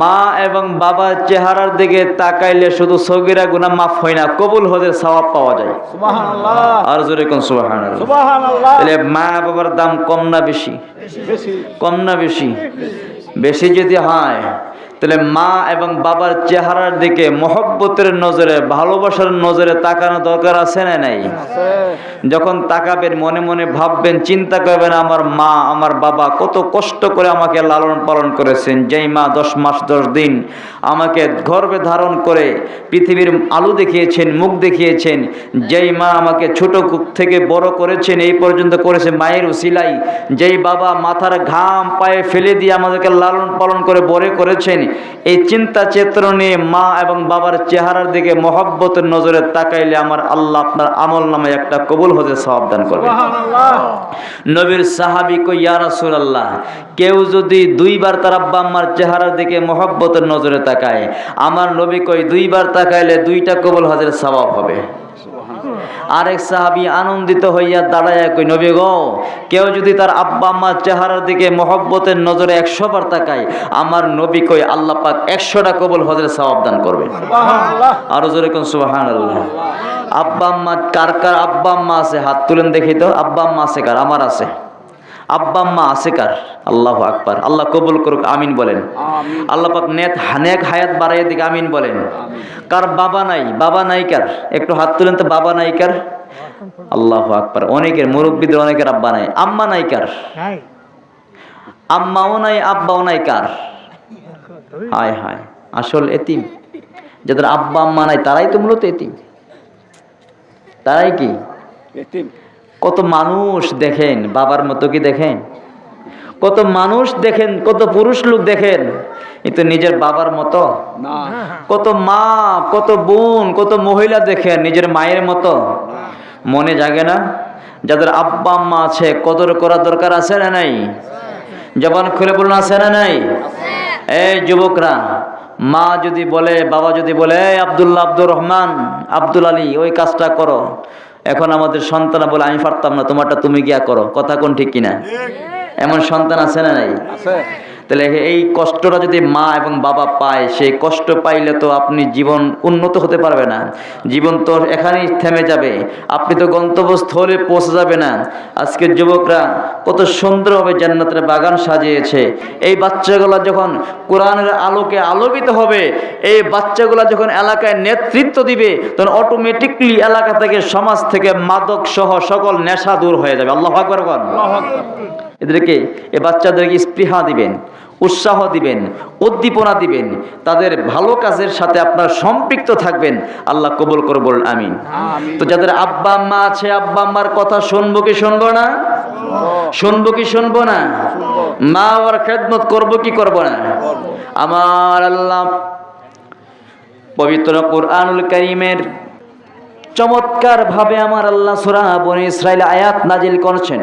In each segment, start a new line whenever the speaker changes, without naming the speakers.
মা এবং বাবার চেহারার দিকে তাকাইলে শুধু সগিরা গুনা মাফ হয় না কবুল হজের সওয়াব পাওয়া যায়। আর জোরে কোন তাহলে মা বাবার দাম কম না বেশি। কম না বেশি? বেশি যদি হয় তাহলে মা এবং বাবার চেহারার দিকে মহব্বতের নজরে ভালোবাসার নজরে তাকানো দরকার আছে না নাই? যখন তাকাবেন মনে মনে ভাববেন চিন্তা করবেন আমার মা আমার বাবা কত কষ্ট করে আমাকে লালন পালন করেছেন। যেই মা দশ মাস দশ দিন আমাকে গর্ভে ধারণ করে পৃথিবীর আলু দেখিয়েছেন মুখ দেখিয়েছেন যেই মা আমাকে ছোট কুক থেকে বড় করেছেন এই পর্যন্ত করেছে মায়ের উসিলাই যেই বাবা মাথার ঘাম পায়ে ফেলে দিয়ে আমাদেরকে লালন পালন করে বড় করেছেন এই চিন্তা চেতনা নিয়ে মা এবং বাবার চেহারার দিকে মহব্বতের নজরে তাকাইলে আমার আল্লাহ আপনার আমল নামে একটা কবুল হতে সাবধান করবে নবীর সাহাবি কই ইয়া রাসূলুল্লাহ কেউ যদি দুইবার তার আব্বা আম্মার চেহারার দিকে মহব্বতের নজরে তাকায় আমার নবী কই দুইবার তাকাইলে দুইটা কবুল হজের সওয়াব হবে। আরেক সাহাবি আনন্দিত হইয়া দাঁড়াইয়া কই নবী গো কেউ যদি তার আব্বা আম্মার চেহারার দিকে মহব্বতের নজরে একশো বার তাকায় আমার নবী কই আল্লাহ পাক একশোটা কবল হজরে সওয়াব দান করবে। আরও জোরে কোন সুবহানাল্লাহ। আব্বা আম্মা কার কার আব্বা আম্মা আছে? হাত তুলেন দেখি তো আব্বা আম্মা আছে কার? আমার আছে। আব্বা আম্মা আছে কার? আল্লাহ আকবার। আল্লাহ কবুল করুক আমিন বলেন।
আমিন।
আল্লাহ পাক নেত হানেক হায়াত বাড়াইয়া দিকে আমিন বলেন। কার বাবা নাই? বাবা নাই কার? একটু হাত তুলেন তো বাবা নাই কার? আল্লাহ আকবার। অনেকের মুরব্বীদের অনেকের আব্বা নাই। আম্মা নাই কার? আম্মাও নাই আব্বাও নাই কার? হায় হায়। আসল এতিম। যাদের আব্বা আম্মা নাই তারাই তো মূলত এতিম। তারাই কি?
এতিম।
কত মানুষ দেখেন বাবার মতো কি দেখেন? কত মানুষ দেখেন কত পুরুষ লোক দেখেন কিন্তু নিজের বাবার মতো।
না।
কত মা কত বোন কত মহিলা দেখেন নিজের মায়ের মতো। মনে জাগে না যাদের আব্বা আম্মা আছে কদর করার দরকার আছে না নাই? জবান খুলে বলুন আছে না নাই? এই যুবকরা মা যদি বলে বাবা যদি বলে "এই আব্দুল্লাহ আব্দুর রহমান আব্দুল আলী ওই কাজটা করো। এখন আমাদের সন্তান বলে আমি পারতাম না তোমারটা তুমি গিয়া করো। কথা কোন ঠিক কিনা? এমন সন্তান আছে না নাই?
আছে।
তাহলে এই কষ্টটা যদি মা এবং বাবা পায়, সেই কষ্ট পাইলে তো আপনি জীবন উন্নত হতে পারবে না। জীবন তো এখানেই থেমে যাবে। আপনি তো গন্তব্যস্থলে পৌঁছে যাবে না। আজকের যুবকরা কত সুন্দরভাবে জান্নাতের বাগান সাজিয়েছে। এই বাচ্চাগুলো যখন কোরআনের আলোকে আলোকিত হবে, এই বাচ্চাগুলো যখন এলাকায় নেতৃত্ব দিবে, তখন অটোমেটিকলি এলাকা থেকে সমাজ থেকে মাদক সহ সকল নেশা দূর হয়ে যাবে। আল্লাহ আকবর। এদেরকে এ বাচ্চাদেরকে স্পৃহা দিবেন উৎসাহ দিবেন উদ্দীপনা দিবেন তাদের ভালো কাজের সাথে আপনার সম্পৃক্ত থাকবেন। আল্লাহ কবুল করে বলুন আমিন।
আমিন।
তো যাদের আব্বা আম্মা আছে আব্বা আম্মার কথা শুনব কি শুনব না? শুনব কি শুনব না? মা ওর খেদমত করব কি করব না? আমার আল্লাহ পবিত্র কোরআনুল করিমের চমৎকার ভাবে আমার আল্লাহ সুরা বনি ইসরাইল আয়াত নাজিল করছেন।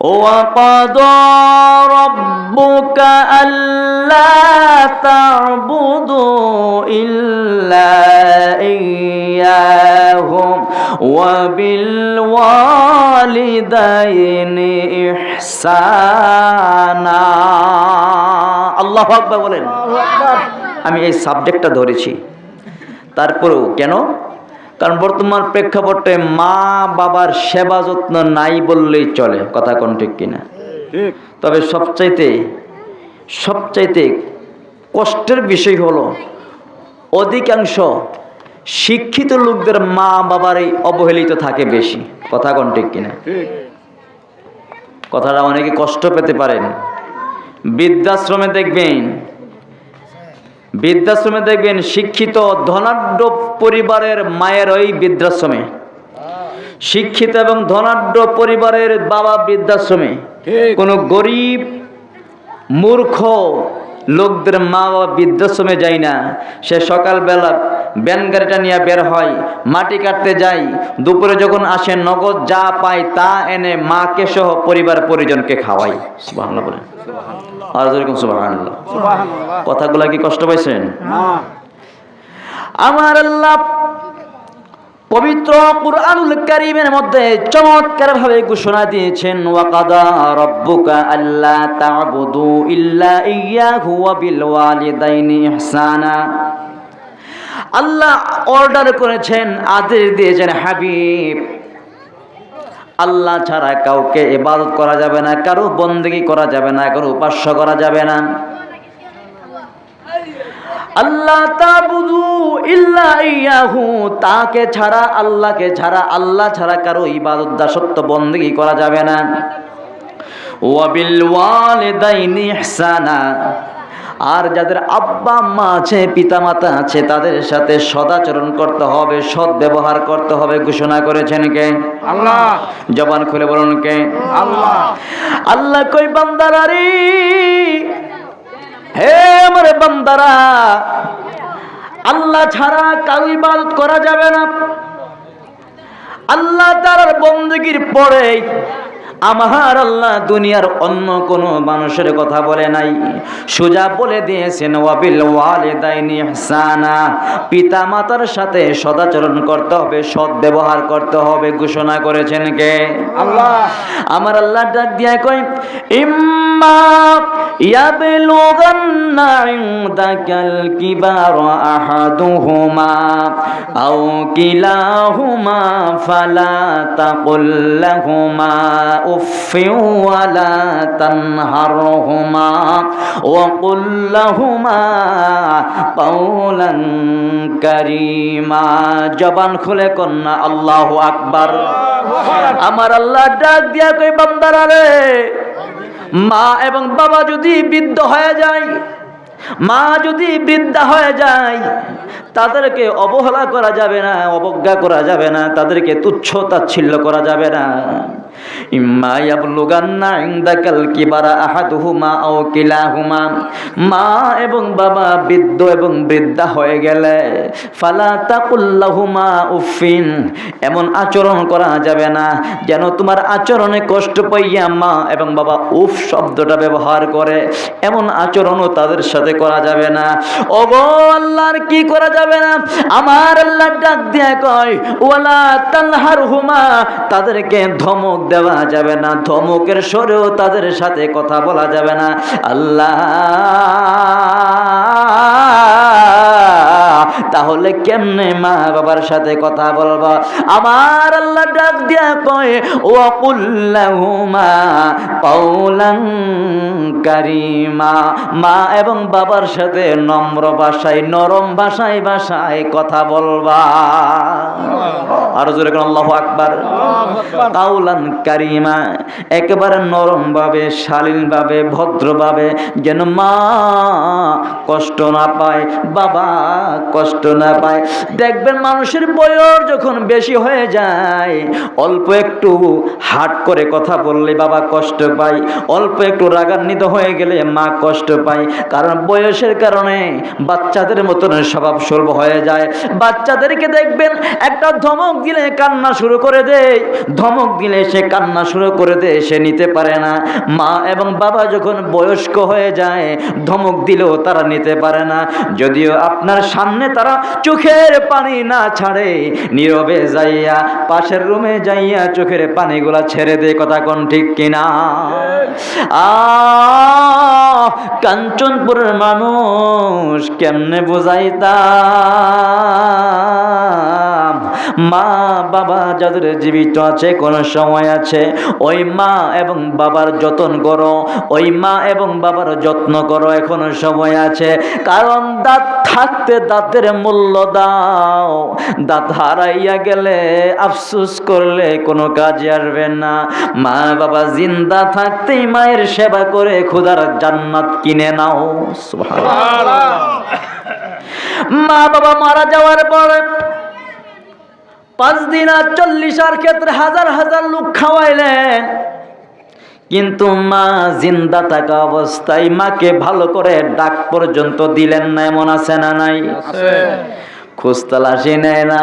وقضى ربك ألا تعبدوا إلا إياه وبالوالدين إحسانا আল্লাহ আকবার বলেন আমি এই সাবজেক্টটা ধরেছি তারপরেও কেন কারণ বর্তমান প্রেক্ষাপটে মা বাবার সেবা যত্ন নাই বললেই চলে। কথা কোন ঠিক কিনা? তবে সবচাইতে সবচাইতে কষ্টের বিষয় হলো অধিকাংশ শিক্ষিত লোকদের মা বাবার এই অবহেলিত থাকে বেশি। কথা কোন ঠিক কিনা? কথাটা অনেকে কষ্ট পেতে পারেন। বৃদ্ধাশ্রমে দেখবেন বৃদ্ধাশ্রমে দেখবেন শিক্ষিত ধনাঢ্য পরিবারের মায়ের ওই বৃদ্ধাশ্রমে। শিক্ষিত এবং ধনাঢ্য পরিবারের বাবা বৃদ্ধাশ্রমে। কোনো গরিব মূর্খ লোকদের মা বাবা বৃদ্ধাশ্রমে যায় না। সে সকালবেলা ব্যান গাড়িটা নিয়ে বের হয় মাটি কাটতে যাই দুপুরে যখন আসে নগদ যা পাই তা এনে মাকে সহ পরিবার পরিজনকে খাওয়াই বলেন। আর যেরকম কথাগুলা কি কষ্ট পাইছেন? আমার আল্লাহ পবিত্র কুরআনুল কারীমের মধ্যে চমৎকার ভাবে ঘোষণা দিয়েছেন ওয়াকাদা রব্বুকা আল্লা তা'বুদু ইল্লা ইয়্যাহু ওয়া বিল ওয়ালিদাইনি ইহসানা। আল্লাহ অর্ডার করেছেন আদেশ দিয়েছেন হাবিব আল্লাহ ছাড়া কাউকে ইবাদত করা যাবে না, কারও বন্দেগী করা যাবে না, কারও উপাস্য করা যাবে না। আল্লাহ তাবুদু ইল্লা ইয়াহু, তাকে ছাড়া, আল্লাহকে ছাড়া, আল্লাহ ছাড়া কারও ইবাদত, দাসত্ব, বন্দেগী করা যাবে না। ওয়াবিল ওয়ালিদাইনি ইহসানা আর যাদের আব্বা আম্মা আছে পিতামাতা আছে তাদের সাথে সদাচরণ করতে হবে সৎ ব্যবহার করতে হবে ঘোষণা করেছেন কে?
আল্লাহ।
জবান খুলে বলুন কে?
আল্লাহ।
আল্লাহ কই বান্দারা রে? হে আমার বান্দারা আল্লাহ ছাড়া কারও ইবাদত করা যাবে না। আল্লাহ তার বন্দগির পরে আমার আল্লাহ দুনিয়ার অন্য কোনো মানুষের কথা বলে নাই। সোজা বলে দিয়েছেন ওয়াবিল ওয়ালিদাইনি ইহসানা। পিতা মাতার সাথে সদাচরণ করতে হবে সৎ ব্যবহার করতে হবে। ঘোষণা করেছেন কে?
আল্লাহ।
আমার আল্লাহ ডাক দিয়া কই ইম্মা ইয়াবলুগান্না ইনদাকাল কিবার আহাদুহুমা আও কিলাহুমা ফালা তাকুল লাহুমা। তানহারহুমা জবান খুলে কন্যা, আল্লাহু আকবার। আমার আল্লাহ ডাক দিয়া কই বান্দারা মা এবং বাবা যদি বৃদ্ধ হয়ে যায়, মা যদি বৃদ্ধা হয়ে যায়, তাদেরকে অবহেলা করা যাবে না, অবজ্ঞা করা যাবে না, তাদেরকে তুচ্ছ তাচ্ছিল্য করা যাবে না। এমন আচরণ করা যাবে না যেন তোমার আচরণে কষ্ট পাইয়া মা এবং বাবা উফ শব্দটা ব্যবহার করে। এমন আচরণও তাদের সাথে করা যাবে না। ওগো আল্লাহর কি করা যাবে না? আমার আল্লাহ ডাক দিয়ে কয়, ওয়ালা তানহার হুমা তাদেরকে ধমক দেওয়া যাবে না ধমকের স্বরেও তাদের সাথে কথা বলা যাবে না। আল্লাহ তাহলে কেমনে মা বাবার সাথে কথা বলব? আমার আল্লাহ ডাক দিয়া কয় ও কুল্লাহুমা কৌলাং কারিমা। মা এবং বাবার সাথে নম্র ভাষায় নরম ভাষায় ভাষায় কথা বলবা। আরও জোরে কোন আল্লাহু আকবার। কাউলান কারিমা একেবারে নরম ভাবে শালীন ভাবে ভদ্রভাবে যেন মা কষ্ট না পায় বাবা কষ্ট না পায়। দেখবেন মানুষের বয়স যখন বেশি হয়ে যায়, অল্প একটু হাট করে কথা বললে বাবা কষ্ট পায়, অল্প একটু রাগান্বিত হয়ে গেলে মা কষ্ট পায়। কারণ বয়সের কারণে বাচ্চাদের মতন স্বভাব সর্ব হয়ে যায়। বাচ্চাদেরকে দেখবেন একটা ধমক দিলে কান্না শুরু করে দেয়। ধমক দিলে সে কান্না শুরু করে দেয়, সে নিতে পারে না। মা এবং বাবা যখন বয়স্ক হয়ে যায়, ধমক দিলেও তারা নিতে পারে না। যদিও আপনার সামনে তারা চোখের পানি না ছাড়ে। নীরবে যাইয়া, পাশের রুমে যাইয়া চোখের পানিগুলা ছেড়ে দে কথা কোন ঠিক কিনা? কাঞ্চনপুরের মানুষ কেমনে বুঝাইতাম মা বাবা যাদের জীবিত আছে কোন সময় আছে ওই মা এবং বাবার যত্ন করো ওই মা এবং বাবার যত্ন করো এখনও সময় আছে। কারণ দাঁত থাকতে দাঁতের মূল্য দাও। দাঁত হারাইয়া গেলে আফসুস করলে কোনো কাজে আসবে না। মা বাবা জিন্দা থাকতেই মায়ের সেবা করে খুদার জান্নাত কিনে নাও। মা বাবা মারা যাওয়ার পরে পাঁচ দিন আর চল্লিশ আর ক্ষেত্রে হাজার হাজার লোক খাওয়াইলেন। কিন্তু মা জিন্দা থাকা অবস্থায় মাকে ভালো করে ডাক পর্যন্ত দিলেন না এমন আছে না নাই? খোঁজ তালাশি নেয় না।